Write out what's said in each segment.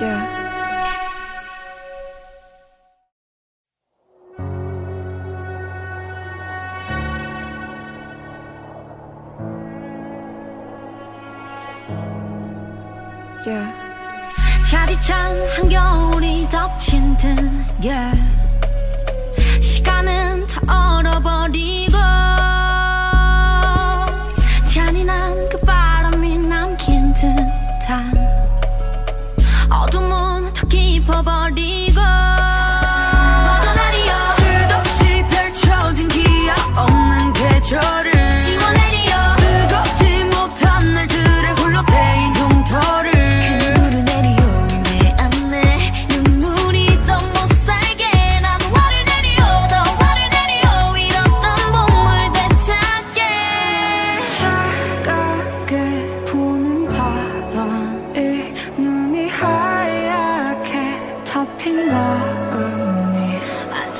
Yeah. Yeah. 차디찬 한겨울이 덮친 듯 yeah.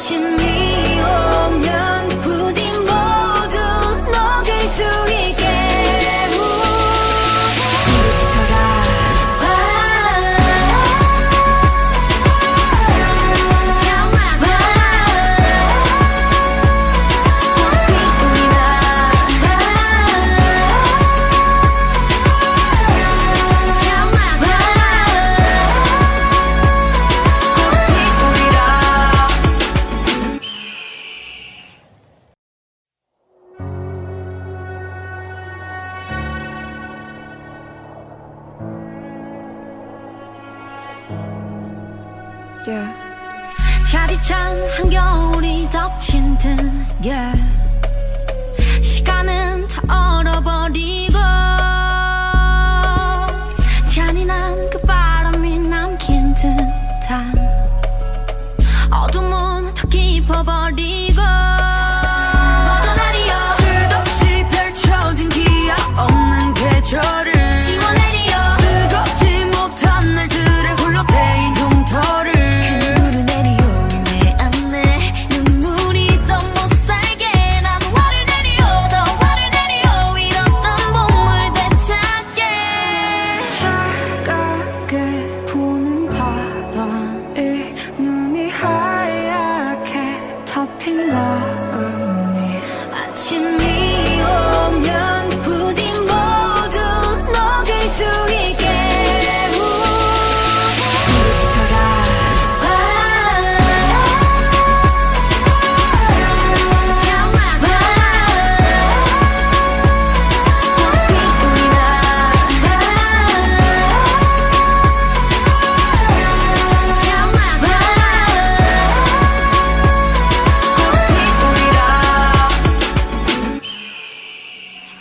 心 차디찬 한겨울이 덮친 듯 yeah. 시간은 다 얼어버리고 잔인한 그 바람이 남긴 듯한 어둠은 더 깊어버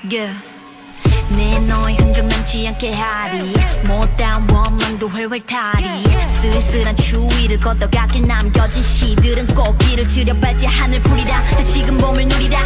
yeah. 내 너의 흔적 남지 않게 하리. 못다운 원망도 훨훨 타리. 쓸쓸한 추위를 걷어가길 남겨진 시들은 꽃길을 지려 발지 하늘 풀이라. 다시금 몸을 누리라.